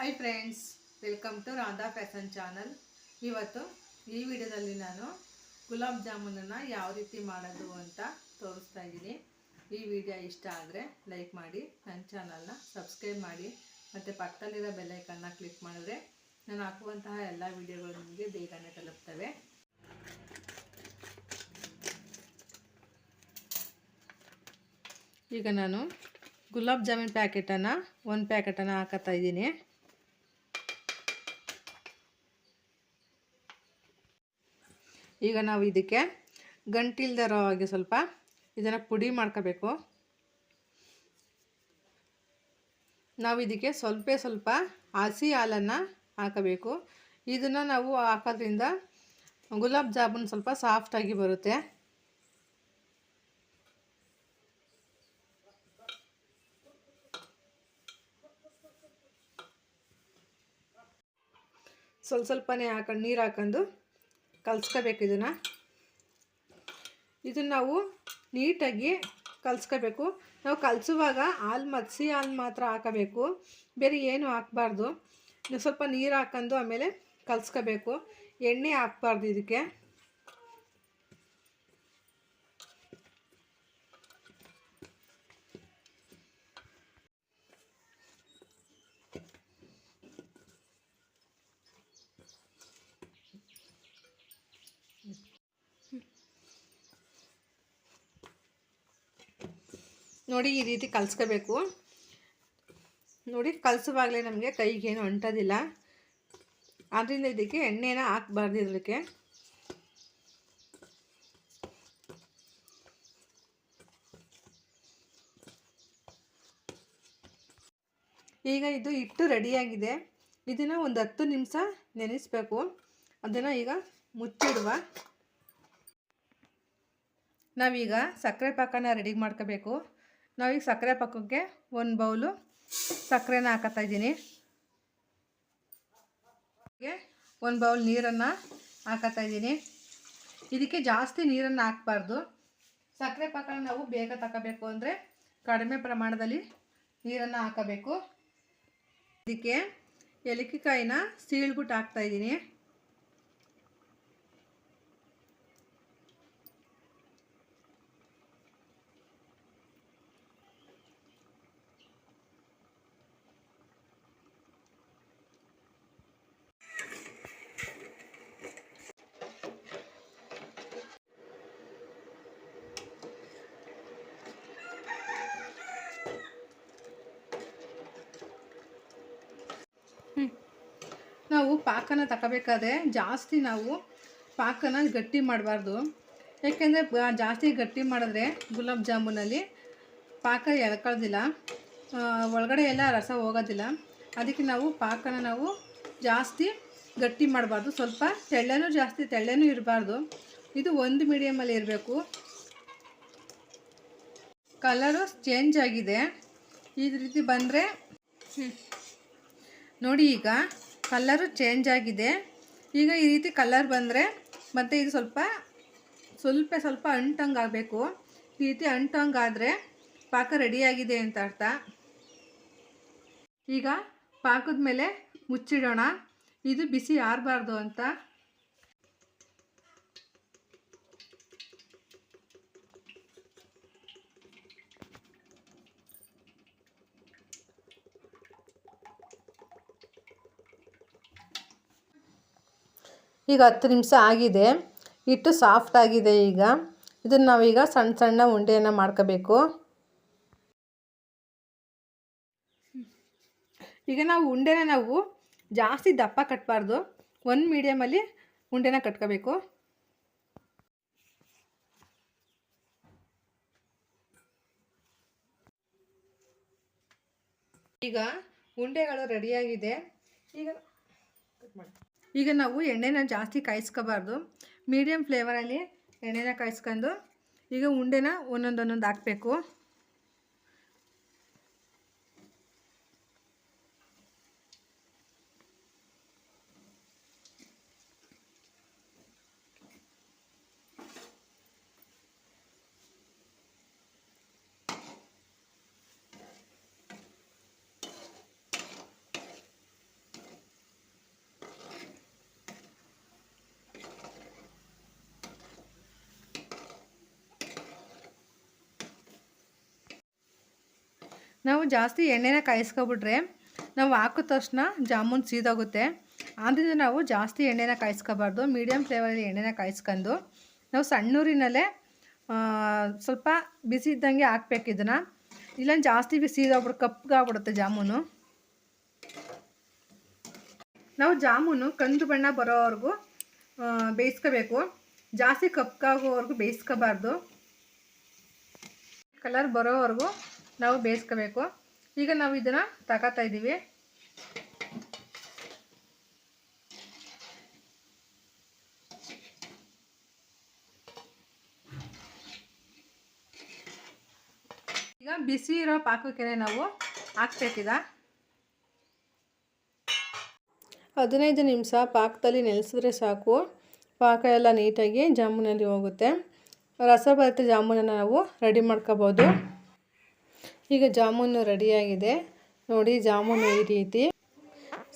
Hi friends welcome to Radha fashion channel ಇವತ್ತು ಈ ವಿಡಿಯೋದಲ್ಲಿ ನಾನು ಗುಲಾಬ್ ಜಾಮೂನನ್ನು ಯಾವ ರೀತಿ ಮಾಡೋದು ಅಂತ ತೋರಿಸ್ತಾ ಇದ್ದೀನಿ. ಈ ವಿಡಿಯೋ ಇಷ್ಟ ಆದರೆ ಲೈಕ್ ಮಾಡಿ, ನನ್ನ ಚಾನಲ್ನ ಸಬ್ಸ್ಕ್ರೈಬ್ ಮಾಡಿ, ಮತ್ತು ಪಕ್ಕದಲ್ಲಿರೋ ಬೆಲ್ಲೈಕನ್ನ ಕ್ಲಿಕ್ ಮಾಡಿದ್ರೆ ನಾನು ಹಾಕುವಂತಹ ಎಲ್ಲ ವಿಡಿಯೋಗಳು ನಿಮಗೆ ಬೇಗನೆ ತಲುಪ್ತವೆ. ಈಗ ನಾನು ಗುಲಾಬ್ ಜಾಮೂನ್ ಪ್ಯಾಕೆಟನ್ನು, ಒಂದು ಪ್ಯಾಕೆಟನ್ನು ಹಾಕತ್ತಾ ಇದ್ದೀನಿ. ಈಗ ನಾವು ಇದಕ್ಕೆ ಗಂಟಿಲ್ದಿರೋ ಹಾಗೆ ಸ್ವಲ್ಪ ಇದನ್ನು ಪುಡಿ ಮಾಡ್ಕೋಬೇಕು. ನಾವು ಇದಕ್ಕೆ ಸ್ವಲ್ಪ ಸ್ವಲ್ಪ ಹಸಿ ಹಾಲನ್ನು ಹಾಕಬೇಕು. ಇದನ್ನು ನಾವು ಹಾಕೋದ್ರಿಂದ ಗುಲಾಬ್ ಜಾಮೂನ್ ಸ್ವಲ್ಪ ಸಾಫ್ಟಾಗಿ ಬರುತ್ತೆ. ಸ್ವಲ್ಪ ಸ್ವಲ್ಪನೇ ಹಾಕೊಂಡು ನೀರು ಹಾಕೊಂಡು ಕಲ್ಸ್ಕೋಬೇಕು ಇದನ್ನು. ಇದನ್ನು ನಾವು ನೀಟಾಗಿ ಕಲ್ಸ್ಕೋಬೇಕು. ನಾವು ಕಲಸುವಾಗ ಹಾಲು ಮತ್ಸಿ ಹಾಲು ಮಾತ್ರ ಹಾಕಬೇಕು. ಬೇರೆ ಏನು ಹಾಕಬಾರ್ದು. ಸ್ವಲ್ಪ ನೀರು ಹಾಕೊಂಡು ಆಮೇಲೆ ಕಲ್ಸ್ಕೋಬೇಕು. ಎಣ್ಣೆ ಹಾಕ್ಬಾರ್ದು ಇದಕ್ಕೆ. ನೋಡಿ ಈ ರೀತಿ ಕಲಿಸ್ಕೋಬೇಕು. ನೋಡಿ ಕಲಿಸುವಾಗಲೇ ನಮಗೆ ಕೈಗೇನು ಅಂಟೋದಿಲ್ಲ. ಆದ್ದರಿಂದ ಇದಕ್ಕೆ ಎಣ್ಣೆನ ಹಾಕ್ಬಾರ್ದು ಇದಕ್ಕೆ ಈಗ ಇದು ಹಿಟ್ಟು ರೆಡಿಯಾಗಿದೆ. ಇದನ್ನು ಒಂದು ಹತ್ತು ನಿಮಿಷ ನೆನೆಸ್ಬೇಕು. ಅದನ್ನು ಈಗ ಮುಚ್ಚಿಡುವ. ನಾವೀಗ ಸಕ್ಕರೆ ಪಾಕನ ರೆಡಿ ಮಾಡ್ಕೋಬೇಕು. ನಾವೀಗ ಸಕ್ಕರೆ ಪಕ್ಕಕ್ಕೆ ಒಂದು ಬೌಲು ಸಕ್ಕರೆನ ಹಾಕತ್ತಾ ಇದ್ದೀನಿ. ಒಂದು ಬೌಲ್ ನೀರನ್ನು ಹಾಕತ್ತಾ ಇದ್ದೀನಿ. ಇದಕ್ಕೆ ಜಾಸ್ತಿ ನೀರನ್ನು ಹಾಕಬಾರ್ದು. ಸಕ್ಕರೆ ಪಾಕನ ನಾವು ಬೇಗ ತಗೋಬೇಕು ಅಂದರೆ ಕಡಿಮೆ ಪ್ರಮಾಣದಲ್ಲಿ ನೀರನ್ನು ಹಾಕಬೇಕು. ಇದಕ್ಕೆ ಏಲಕ್ಕಿಕಾಯಿನ ಸೀಳ್ಬಿಟ್ಟು ಹಾಕ್ತಾಯಿದ್ದೀನಿ ನಾವು ಪಾಕನ ತಗೋಬೇಕಾದ್ರೆ ಜಾಸ್ತಿ ನಾವು ಪಾಕನ ಗಟ್ಟಿ ಮಾಡಬಾರ್ದು. ಯಾಕೆಂದರೆ ಜಾಸ್ತಿ ಗಟ್ಟಿ ಮಾಡಿದ್ರೆ ಗುಲಾಬ್ ಜಾಮೂನಲ್ಲಿ ಪಾಕ ಎಳ್ಕೊಳ್ಳೋದಿಲ್ಲ ಒಳಗಡೆ ಎಲ್ಲ ರಸ ಹೋಗೋದಿಲ್ಲ. ಅದಕ್ಕೆ ನಾವು ಪಾಕನ ನಾವು ಜಾಸ್ತಿ ಗಟ್ಟಿ ಮಾಡಬಾರ್ದು. ಸ್ವಲ್ಪ ತೆಳ್ಳನೂ ಜಾಸ್ತಿ ತೆಳ್ಳನೂ ಇರಬಾರ್ದು. ಇದು ಒಂದು ಮೀಡಿಯಮಲ್ಲಿ ಇರಬೇಕು. ಕಲರು ಚೇಂಜ್ ಆಗಿದೆ. ಈ ರೀತಿ ಬಂದರೆ ನೋಡಿ ಈಗ ಕಲ್ಲರು ಚೇಂಜ್ ಆಗಿದೆ. ಈಗ ಈ ರೀತಿ ಕಲ್ಲರ್ ಬಂದರೆ ಮತ್ತು ಇದು ಸ್ವಲ್ಪ ಸ್ವಲ್ಪ ಸ್ವಲ್ಪ ಅಂಟಂಗಾಗಬೇಕು ಈ ರೀತಿ ಅಂಟಂಗಾದರೆ ಪಾಕ ರೆಡಿಯಾಗಿದೆ ಅಂತ ಅರ್ಥ. ಈಗ ಪಾಕದ ಮೇಲೆ ಮುಚ್ಚಿಡೋಣ. ಇದು ಬಿಸಿ ಆರಬಾರ್ದು ಅಂತ ಈಗ ಹತ್ತು ನಿಮಿಷ ಆಗಿದೆ. ಹಿಟ್ಟು ಸಾಫ್ಟ್ ಆಗಿದೆ ಈಗ. ಇದನ್ನು ನಾವೀಗ ಸಣ್ಣ ಸಣ್ಣ ಉಂಡೆಯನ್ನು ಮಾಡ್ಕೋಬೇಕು. ಈಗ ನಾವು ಉಂಡೆನ ನಾವು ಜಾಸ್ತಿ ದಪ್ಪ ಕಟ್ಟಬಾರ್ದು ಒಂದು ಮೀಡಿಯಮಲ್ಲಿ ಉಂಡೆನ ಕಟ್ಕೋಬೇಕು. ಈಗ ಉಂಡೆಗಳು ರೆಡಿಯಾಗಿದೆ ಈಗ ಈಗ ನಾವು ಎಣ್ಣೆನ ಜಾಸ್ತಿ ಕಾಯಿಸ್ಕೋಬಾರ್ದು. ಮೀಡಿಯಮ್ ಫ್ಲೇವರಲ್ಲಿ ಎಣ್ಣೆನ ಕಾಯಿಸ್ಕೊಂಡು ಈಗ ಉಂಡೆನ ಒಂದೊಂದೊಂದೊಂದು ಹಾಕ್ಬೇಕು ನಾವು ಜಾಸ್ತಿ ಎಣ್ಣೆನ ಕಾಯಿಸ್ಕೊಬಿಟ್ರೆ ನಾವು ಹಾಕೋ ತಕ್ಷಣ ಜಾಮೂನ್ ಸೀದೋಗುತ್ತೆ. ಆದ್ದರಿಂದ ನಾವು ಜಾಸ್ತಿ ಎಣ್ಣೆನ ಕಾಯಿಸ್ಕೋಬಾರ್ದು. ಮೀಡಿಯಮ್ ಫ್ಲೇವರಲ್ಲಿ ಎಣ್ಣೆನ ಕಾಯಿಸ್ಕೊಂಡು ನಾವು ಸಣ್ಣೂರಿನಲ್ಲೇ ಸ್ವಲ್ಪ ಬಿಸಿ ಇದ್ದಂಗೆ ಹಾಕ್ಬೇಕು ಇದನ್ನು. ಇಲ್ಲ ಜಾಸ್ತಿ ಬಿಸಿ ಇದಾಗ್ಬಿಡು ಕಪ್ಪಗಾಗ್ಬಿಡುತ್ತೆ ಜಾಮೂನು. ನಾವು ಜಾಮೂನು ಕಂದು ಬಣ್ಣ ಬರೋವರೆಗೂ ಬೇಯಿಸ್ಕೋಬೇಕು. ಜಾಸ್ತಿ ಕಪ್ಪಗಾಗೋವರೆಗೂ ಬೇಯಿಸ್ಕೋಬಾರ್ದು. ಕಲರ್ ಬರೋವರೆಗೂ ನಾವು ಬೇಯಿಸ್ಕೋಬೇಕು. ಈಗ ನಾವು ಇದನ್ನು ತಗೋತಾ ಇದ್ದೀವಿ ಈಗ ಬಿಸಿ ಇರೋ ಪಾಕಕ್ಕೆ ನಾವು ಹಾಕ್ಬೇಕೀಗ ಹದಿನೈದು ನಿಮಿಷ ಪಾಕದಲ್ಲಿ ನೆಲೆಸಿದ್ರೆ ಸಾಕು. ಪಾಕ ಎಲ್ಲ ನೀಟಾಗಿ ಜಾಮೂನಲ್ಲಿ ಹೋಗುತ್ತೆ. ರಸಭರಿತ ಜಾಮೂನನ್ನು ನಾವು ರೆಡಿ ಮಾಡ್ಕೋಬೋದು. ಈಗ ಜಾಮೂನು ರೆಡಿಯಾಗಿದೆ. ನೋಡಿ, ಜಾಮೂನು ಈ ರೀತಿ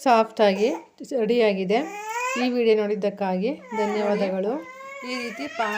ಸಾಫ್ಟಾಗಿ ರೆಡಿಯಾಗಿದೆ ಈ ವಿಡಿಯೋ ನೋಡಿದ್ದಕ್ಕಾಗಿ ಧನ್ಯವಾದಗಳು. ಈ ರೀತಿ ಪಾ